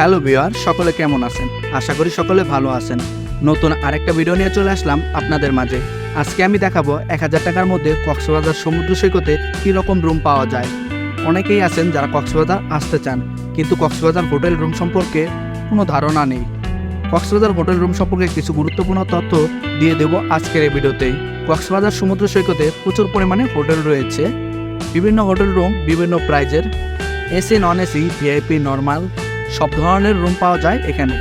Hello বিয়ার সকলে কেমন আছেন? আশা করি সকলে ভালো আছেন। নতুন আরেকটা ভিডিও নিয়ে চলে আসলাম আপনাদের মাঝে। আজকে আমি দেখাবো এক হাজার টাকার মধ্যে কক্সবাজার সমুদ্র সৈকতে কী রকম রুম পাওয়া যায়। অনেকেই আছেন যারা কক্সবাজার আসতে চান, কিন্তু কক্সবাজার হোটেল রুম সম্পর্কে কোনো ধারণা নেই। কক্সবাজার হোটেল রুম সম্পর্কে কিছু গুরুত্বপূর্ণ তথ্য দিয়ে দেব আজকের এই ভিডিওতেই কক্সবাজার সমুদ্র সৈকতে প্রচুর পরিমাণে হোটেল রয়েছে। বিভিন্ন হোটেল রুম বিভিন্ন প্রাইজের AC non AC VIP normal সব ধরনের রুম পাওয়া যায় এখানে।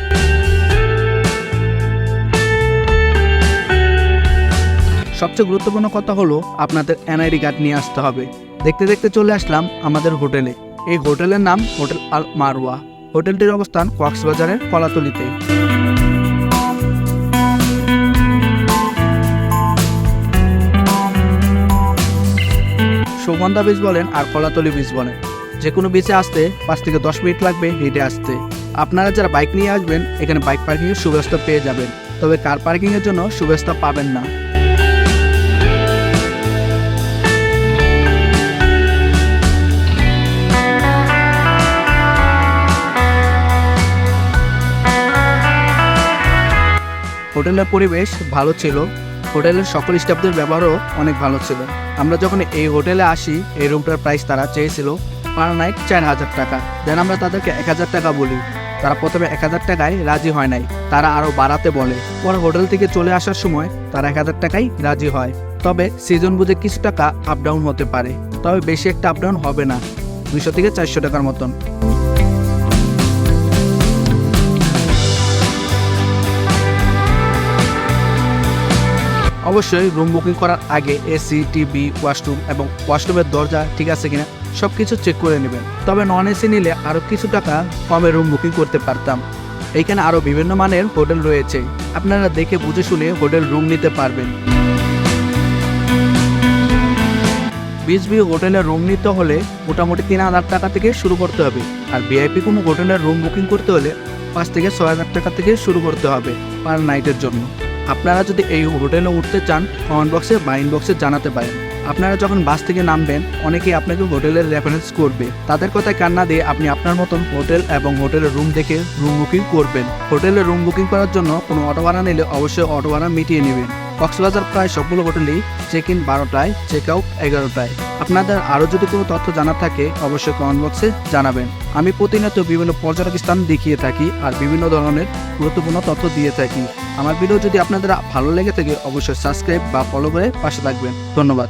সবচেয়ে গুরুত্বপূর্ণ কথা হলো আপনাদের এনআইডি কার্ড নিয়ে আসতে হবে। দেখতে দেখতে চলে আসলাম আমাদের হোটেলে। এই হোটেলের নাম হোটেল আল মারওয়া। হোটেলটির অবস্থান কক্সবাজারের কলাতলিতে। সুগন্ধা বীজ বলেন আর কলাতলি বীজ বলেন। যে কোনো বিচে আসতে পাঁচ থেকে দশ মিনিট লাগবে হেঁটে আসতে। আপনারা যারা বাইক নিয়ে আসবেন, এখানে বাইক পার্কিংয়ের সুব্যবস্থা পেয়ে যাবেন। তবে কার পার্কিংয়ের জন্য সুব্যবস্থা পাবেন না। হোটেলের পরিবেশ ভালো ছিল। হোটেলের সকল স্টাফদের ব্যবহারও অনেক ভালো ছিল। আমরা যখন এই হোটেলে আসি, এই রুমটার প্রাইস তারা চেয়েছিল। পার নাইট চার হাজার টাকা। দেন আমরা তাদেরকে এক হাজার টাকা বলি। তারা প্রথমে এক হাজার টাকায় রাজি হয় নাই। তারা আরও বাড়াতে বলে। পরে হোটেল থেকে চলে আসার সময় তারা এক হাজার টাকাই রাজি হয়। তবে সিজন বুঝে কিছু টাকা আপ ডাউন হতে পারে। তবে বেশি একটা আপ ডাউন হবে না। দুইশো থেকে চারশো টাকার মতন। অবশ্যই রুম বুকিং করার আগে এসি টিভি ওয়াশরুম এবং ওয়াশরুমের দরজা ঠিক আছে কিনা সব কিছু চেক করে নেবেন। তবে নন এসি নিলে আরও কিছু টাকা কমে রুম বুকিং করতে পারতাম। এইখানে আরও বিভিন্ন মানের হোটেল রয়েছে। আপনারা দেখে বুঝে শুনে হোটেল রুম নিতে পারবেন। বিচ ভিউ হোটেলের রুম নিতে হলে মোটামুটি তিন হাজার টাকা থেকে শুরু করতে হবে। আর ভিআইপি কোনো হোটেলের রুম বুকিং করতে হলে পাঁচ থেকে ছয় হাজার টাকা থেকে শুরু করতে হবে পার নাইটের জন্য। আপনারা যদি এই হোটেলে উঠতে চান কমেন্ট বক্সে বা ইনবক্সে জানাতে পারেন। আপনারা যখন বাস থেকে নামবেন, অনেকেই আপনাকে হোটেলের রেফারেন্স করবে। তাদের কথায় কান্না দিয়ে আপনি আপনার মতন হোটেল এবং হোটেলের রুম দেখে রুম বুকিং করবেন। হোটেলের রুম বুকিং করার জন্য কোনো অটো ভাড়া নিলে অবশ্যই অটো ভাড়া মিটিয়ে নেবেন। কক্সবাজার প্রায় সবগুলো হোটেলেই চেক ইন বারোটায় চেক আউট এগারোটায়। আপনাদের আরও যদি কোনো তথ্য জানার থাকে, অবশ্যই কমেন্ট বক্সে জানাবেন। আমি প্রতিনিয়ত বিভিন্ন পর্যটক স্থান দেখিয়ে থাকি আর বিভিন্ন ধরনের গুরুত্বপূর্ণ তথ্য দিয়ে থাকি। আমার ভিডিও যদি আপনাদের ভালো লেগে থাকে, অবশ্যই সাবস্ক্রাইব বা ফলো করে পাশে থাকবেন। ধন্যবাদ।